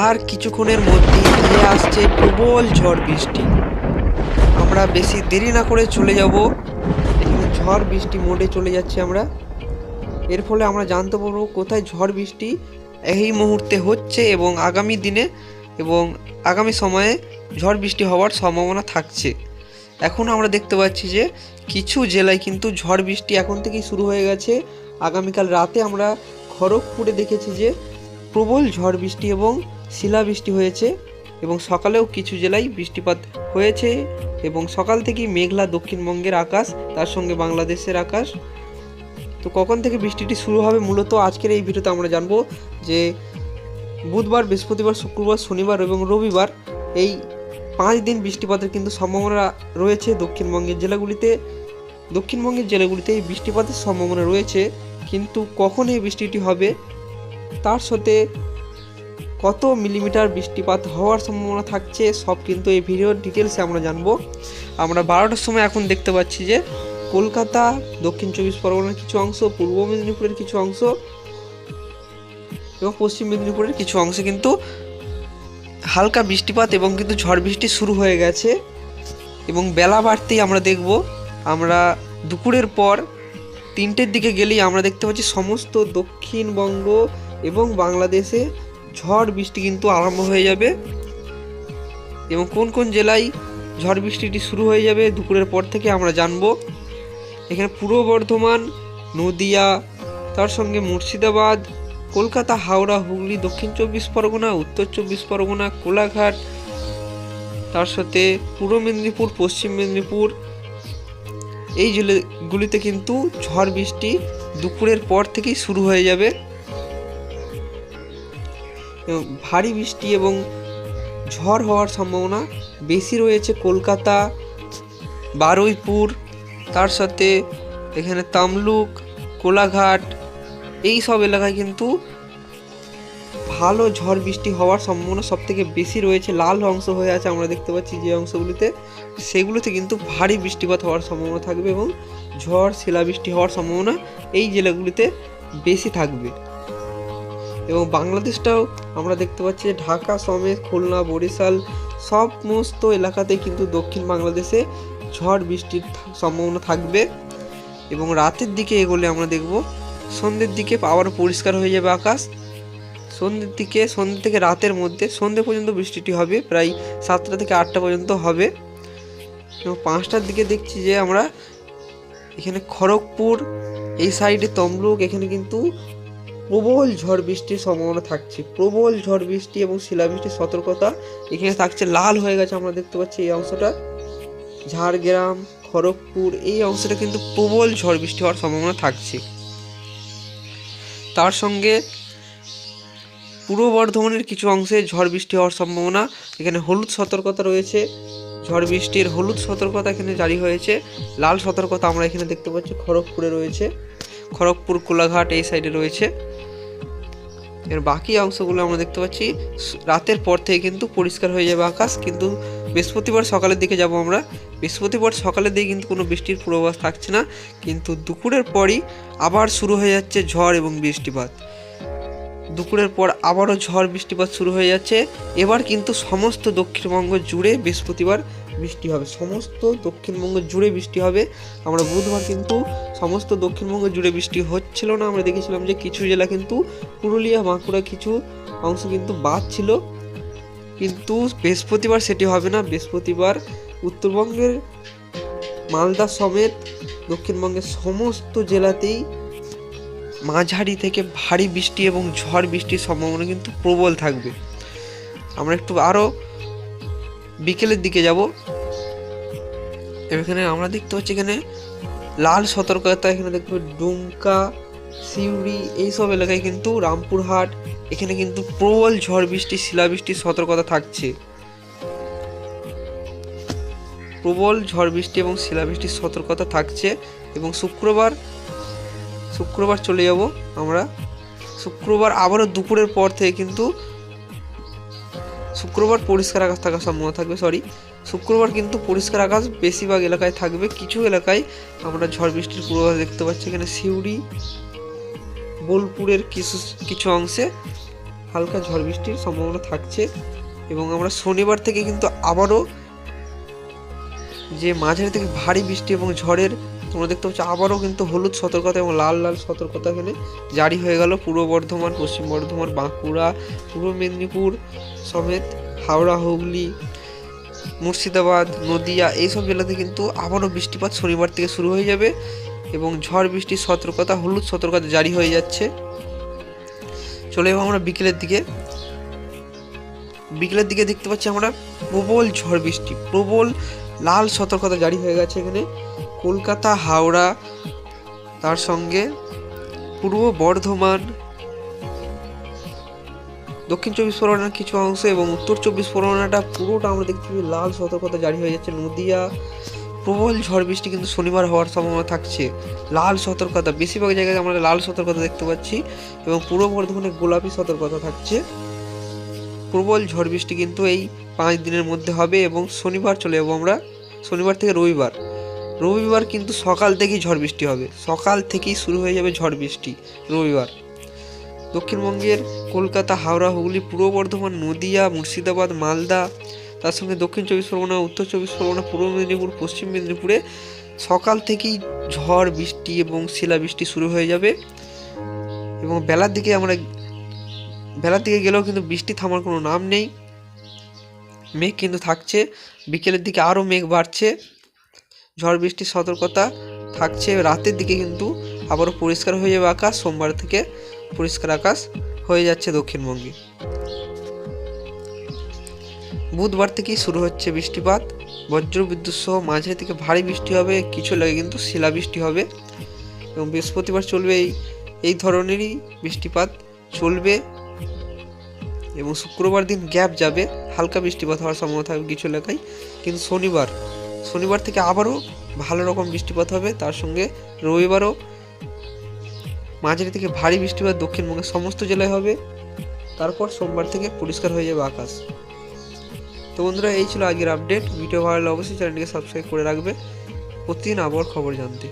আর কিছুক্ষণের মধ্যেই ধেয়ে আসছে প্রবল ঝড় বৃষ্টি। আমরা বেশি দেরি না করে চলে যাব। এখানে ঝড় বৃষ্টি মোডে চলে যাচ্ছি আমরা। এর ফলে আমরা জানতে পারব কোথায় ঝড় বৃষ্টি এই মুহূর্তে হচ্ছে এবং আগামী দিনে এবং আগামী সময়ে ঝড় বৃষ্টি হওয়ার সম্ভাবনা থাকছে। এখন আমরা দেখতে পাচ্ছি যে কিছু জেলায় কিন্তু ঝড় বৃষ্টি এখন থেকেই শুরু হয়ে গেছে। আগামীকাল রাতে আমরা খড়গপুরে দেখেছি যে প্রবল ঝড় বৃষ্টি এবং শিলাবৃষ্টি হয়েছে এবং সকালেও কিছু জেলায় বৃষ্টিপাত হয়েছে এবং সকাল থেকেই মেঘলা দক্ষিণবঙ্গের আকাশ, তার সঙ্গে বাংলাদেশের আকাশ। তো কখন থেকে বৃষ্টিটি শুরু হবে মূলত আজকের এই ভিডিওতে আমরা জানব যে বুধবার, বৃহস্পতিবার, শুক্রবার, শনিবার এবং রবিবার এই পাঁচ দিন বৃষ্টিপাতের কিন্তু সম্ভাবনা রয়েছে দক্ষিণবঙ্গের জেলাগুলিতে। দক্ষিণবঙ্গের জেলাগুলিতে এই বৃষ্টিপাতের সম্ভাবনা রয়েছে, কিন্তু কখন এই বৃষ্টিটি হবে তার সাথে কত মিলিমিটার বৃষ্টিপাত হওয়ার সম্ভাবনা থাকছে, সব কিন্তু এই ভিডিওর ডিটেলসে আমরা জানব। আমরা বারোটার সময় এখন দেখতে পাচ্ছি যে কলকাতা, দক্ষিণ চব্বিশ পরগনার কিছু অংশ, পূর্ব মেদিনীপুরের কিছু অংশ এবং পশ্চিম মেদিনীপুরের কিছু অংশে কিন্তু হালকা বৃষ্টিপাত এবং কিন্তু ঝড় বৃষ্টি শুরু হয়ে গেছে এবং বেলা বাড়তেই আমরা দেখব। আমরা দুপুরের পর তিনটের দিকে গেলেই আমরা দেখতে পাচ্ছি সমস্ত দক্ষিণবঙ্গ এবং বাংলাদেশে ঝড় বৃষ্টি কিন্তু আরম্ভ হয়ে যাবে। এবং কোন কোন জেলায় ঝড় বৃষ্টিটি শুরু হয়ে যাবে দুপুরের পর থেকে আমরা জানব। এখানে পূর্ব বর্ধমান, নদিয়া, তার সঙ্গে মুর্শিদাবাদ, কলকাতা, হাওড়া, হুগলি, দক্ষিণ চব্বিশ পরগনা, উত্তর চব্বিশ পরগনা, কোলাঘাট, তার সাথে পূর্ব মেদিনীপুর, পশ্চিম মেদিনীপুর। এই জেলাগুলিতে কিন্তু ঝড় বৃষ্টি দুপুরের পর থেকেই শুরু হয়ে যাবে। ভারী বৃষ্টি এবং ঝড় হওয়ার সম্ভাবনা বেশি রয়েছে কলকাতা, বারুইপুর, তার সাথে এখানে তামলুক, কোলাঘাট, এই সব এলাকায় কিন্তু ভালো ঝড় বৃষ্টি হওয়ার সম্ভাবনা সব থেকে বেশি রয়েছে। লাল অংশ হয়ে আছে, আমরা দেখতে পাচ্ছি যে অংশগুলিতে। সেগুলোতে কিন্তু ভারী বৃষ্টিপাত হওয়ার সম্ভাবনা থাকবে এবং ঝড়, শিলাবৃষ্টি হওয়ার সম্ভাবনা এই জেলাগুলিতে বেশি থাকবে। এবং বাংলাদেশটাও আমরা দেখতে পাচ্ছি যে ঢাকা সমেত খুলনা, বরিশাল সমস্ত এলাকাতে কিন্তু দক্ষিণ বাংলাদেশে ঝড় বৃষ্টির সম্ভাবনা থাকবে। এবং রাতের দিকে এগোলে আমরা দেখব। সন্ধ্যের দিকে আবার পরিষ্কার হয়ে যাবে আকাশ। সন্ধ্যের দিকে, সন্ধ্যে থেকে রাতের মধ্যে, সন্ধ্যে পর্যন্ত বৃষ্টিটি হবে, প্রায় সাতটা থেকে আটটা পর্যন্ত হবে। এবং পাঁচটার দিকে দেখছি যে আমরা এখানে খড়গপুর, এই সাইডে তমলুক, এখানে কিন্তু প্রবল ঝড় বৃষ্টির সম্ভাবনা থাকছে। প্রবল ঝড় বৃষ্টি এবং শিলাবৃষ্টির সতর্কতা এখানে থাকছে। লাল হয়ে গেছে আমরা দেখতে পাচ্ছি এই অংশটা। ঝাড়গ্রাম, খড়গপুর এই অংশটা কিন্তু প্রবল ঝড় বৃষ্টি হওয়ার সম্ভাবনা থাকছে। তার সঙ্গে পূর্ব বর্ধমানের কিছু অংশে ঝড় বৃষ্টি হওয়ার সম্ভাবনা। এখানে হলুদ সতর্কতা রয়েছে। ঝড় বৃষ্টির হলুদ সতর্কতা এখানে জারি হয়েছে। লাল সতর্কতা আমরা এখানে দেখতে পাচ্ছি খড়গপুরে রয়েছে। খড়গপুর, কোলাঘাট এই সাইডে রয়েছে। এর বাকি অংশগুলো আমরা দেখতে পাচ্ছি। রাতের পর থেকে কিন্তু পরিষ্কার হয়ে যাবে আকাশ, কিন্তু বৃহস্পতিবার সকালের দিকে যাব আমরা। বৃহস্পতিবার সকালের দিকে কিন্তু কোনো বৃষ্টির পূর্বাভাস থাকছে না, কিন্তু দুপুরের পরই আবার শুরু হয়ে যাচ্ছে ঝড় এবং বৃষ্টিপাত। দুপুরের পর আবারও ঝড় বৃষ্টিপাত শুরু হয়ে যাচ্ছে। এবার কিন্তু সমস্ত দক্ষিণবঙ্গ জুড়ে বৃহস্পতিবার বৃষ্টি হবে। সমস্ত দক্ষিণবঙ্গ জুড়ে বৃষ্টি হবে। আমরা বুধবার কিন্তু সমস্ত দক্ষিণবঙ্গ জুড়ে বৃষ্টি হচ্ছিল না। আমরা দেখেছিলাম যে কিছু জেলা কিন্তু পুরুলিয়া, বাঁকুড়া কিছু অংশ কিন্তু বাদ ছিল। কিন্তু বৃহস্পতিবার সেটি হবে না। বৃহস্পতিবার উত্তরবঙ্গের মালদা সমেত দক্ষিণবঙ্গের সমস্ত জেলাতেই মাঝারি থেকে ভারী বৃষ্টি এবং ঝড় বৃষ্টির সম্ভাবনা কিন্তু প্রবল থাকবে। আমরা একটু আরও বিকেলের দিকে যাব। এখানে আমরা দেখতে পাচ্ছি এখানে লাল সতর্কতা, এখানে দেখব ডুমকা, সিউড়ি, এইসব এলাকায় কিন্তু রামপুরহাট, এখানে কিন্তু প্রবল ঝড় বৃষ্টি, শিলাবৃষ্টির সতর্কতা থাকছে। প্রবল ঝড় বৃষ্টি এবং শিলাবৃষ্টির সতর্কতা থাকছে এবং শুক্রবার শুক্রবার চলে যাব আমরা। শুক্রবার আবারও দুপুরের পর থেকে কিন্তু শুক্রবার পরিষ্কার আকাশ থাকার সম্ভাবনা থাকবে সরি শুক্রবার কিন্তু পরিষ্কার আকাশ বেশিরভাগ এলাকায় থাকবে। কিছু এলাকায় আমরা ঝড় বৃষ্টির পূর্বাভাস দেখতে পাচ্ছি। এখানে সিউড়ি, বোলপুরের কিছু কিছু অংশে হালকা ঝড় বৃষ্টির সম্ভাবনা থাকছে। এবং আমরা শনিবার থেকে কিন্তু আবারও যে মাঝারি থেকে ভারী বৃষ্টি এবং ঝড়ের তোমরা দেখতে পাচ্ছ আবারও কিন্তু হলুদ সতর্কতা এবং লাল লাল সতর্কতা এখানে জারি হয়ে গেল। পূর্ব বর্ধমান, পশ্চিম বর্ধমান, বাঁকুড়া, পূর্ব মেদিনীপুর সমেত হাওড়া, হুগলি, মুর্শিদাবাদ, নদিয়া এইসব জেলাতে কিন্তু আবারও বৃষ্টিপাত শনিবার থেকে শুরু হয়ে যাবে এবং ঝড় বৃষ্টির সতর্কতা, হলুদ সতর্কতা জারি হয়ে যাচ্ছে। চলে যাব আমরা বিকেলের দিকে। বিকেলের দিকে দেখতে পাচ্ছি আমরা প্রবল ঝড় বৃষ্টি, প্রবল লাল সতর্কতা জারি হয়ে গেছে এখানে। কলকাতা, হাওড়া, তার সঙ্গে পূর্ব বর্ধমান, দক্ষিণ চব্বিশ পরগনার কিছু অংশ এবং উত্তর চব্বিশ পরগনাটা পুরোটা আমরা দেখতে লাল সতর্কতা জারি হয়ে যাচ্ছে। নদিয়া, প্রবল ঝড় বৃষ্টি কিন্তু শনিবার হওয়ার সম্ভাবনা থাকছে। লাল সতর্কতা, বেশিরভাগ জায়গায় আমরা লাল সতর্কতা দেখতে পাচ্ছি এবং পূর্ব বর্ধমানে গোলাপি সতর্কতা থাকছে। প্রবল ঝড় বৃষ্টি কিন্তু এই পাঁচ দিনের মধ্যে হবে এবং শনিবার চলে যাব আমরা, শনিবার থেকে রবিবার। রবিবার কিন্তু সকাল থেকেই ঝড় বৃষ্টি হবে। সকাল থেকেই শুরু হয়ে যাবে ঝড় বৃষ্টি রবিবার। দক্ষিণবঙ্গের কলকাতা, হাওড়া, হুগলি, পূর্ব বর্ধমান, নদিয়া, মুর্শিদাবাদ, মালদা, তার সঙ্গে দক্ষিণ চব্বিশ পরগনা, উত্তর চব্বিশ পরগনা, পূর্ব মেদিনীপুর, পশ্চিম মেদিনীপুরে সকাল থেকেই ঝড় বৃষ্টি এবং শিলাবৃষ্টি শুরু হয়ে যাবে। এবং বেলার দিকে আমরা, বেলার দিকে গেলেও কিন্তু বৃষ্টি থামার কোনো নাম নেই। মেঘ কিন্তু থাকছে। বিকেলের দিকে আরও মেঘ বাড়ছে। ঝড় বৃষ্টির সতর্কতা থাকছে। রাতের দিকে কিন্তু আবারও পরিষ্কার হয়ে যাবে আকাশ। সোমবার থেকে পরিষ্কার আকাশ হয়ে যাচ্ছে দক্ষিণবঙ্গে। বুধবার থেকেই শুরু হচ্ছে বৃষ্টিপাত। বজ্র বিদ্যুৎ সহ মাঝে থেকে ভারী বৃষ্টি হবে। কিছু লাগে কিন্তু শিলাবৃষ্টি হবে। এবং বৃহস্পতিবার চলবে এই এই ধরনেরই বৃষ্টিপাত চলবে। এবং শুক্রবার দিন গ্যাপ যাবে। হালকা বৃষ্টিপাত হওয়ার সম্ভাবনা থাকবে কিছু এলাকায়। কিন্তু শনিবার শনিবার থেকে আবারও ভালো রকম বৃষ্টিপাত হবে। তার সঙ্গে রবিবারও মাঝারি থেকে ভারী বৃষ্টিপাত দক্ষিণবঙ্গের সমস্ত জেলায় হবে। তারপর সোমবার থেকে পরিষ্কার হয়ে যাবে আকাশ। তো বন্ধুরা, এই ছিল আগের আপডেট ভিডিও ভালো লাগলে অবশ্যই চ্যানেলটিকে সাবস্ক্রাইব করে রাখবে। প্রতিদিন আবহাওয়ার খবর জানতে।